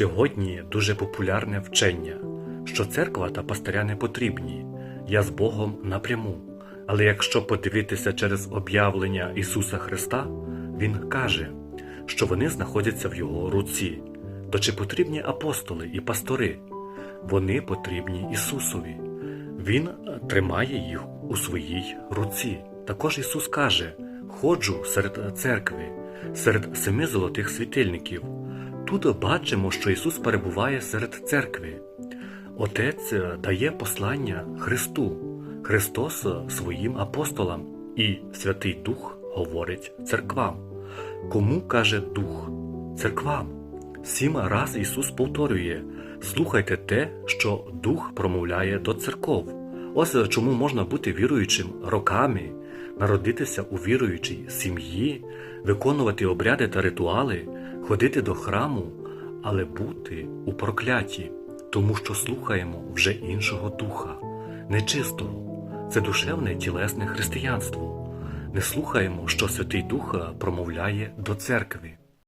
Сьогодні дуже популярне вчення, що церква та пастиря не потрібні, я з Богом напряму. Але якщо подивитися через об'явлення Ісуса Христа, Він каже, що вони знаходяться в Його руці. То чи потрібні апостоли і пастори? Вони потрібні Ісусові. Він тримає їх у своїй руці. Також Ісус каже: ходжу серед церкви, серед семи золотих світильників. Тут бачимо, що Ісус перебуває серед церкви. Отець дає послання Христу, Христос своїм апостолам, і Святий Дух говорить церквам. Кому каже Дух? Церквам. Сім раз Ісус повторює: слухайте те, що Дух промовляє до церков. Ось чому можна бути віруючим роками, народитися у віруючій сім'ї, виконувати обряди та ритуали, ходити до храму, але бути у прокляті, тому що слухаємо вже іншого духа, нечистого. Це душевне тілесне християнство. Не слухаємо, що Святий Дух промовляє до церкви.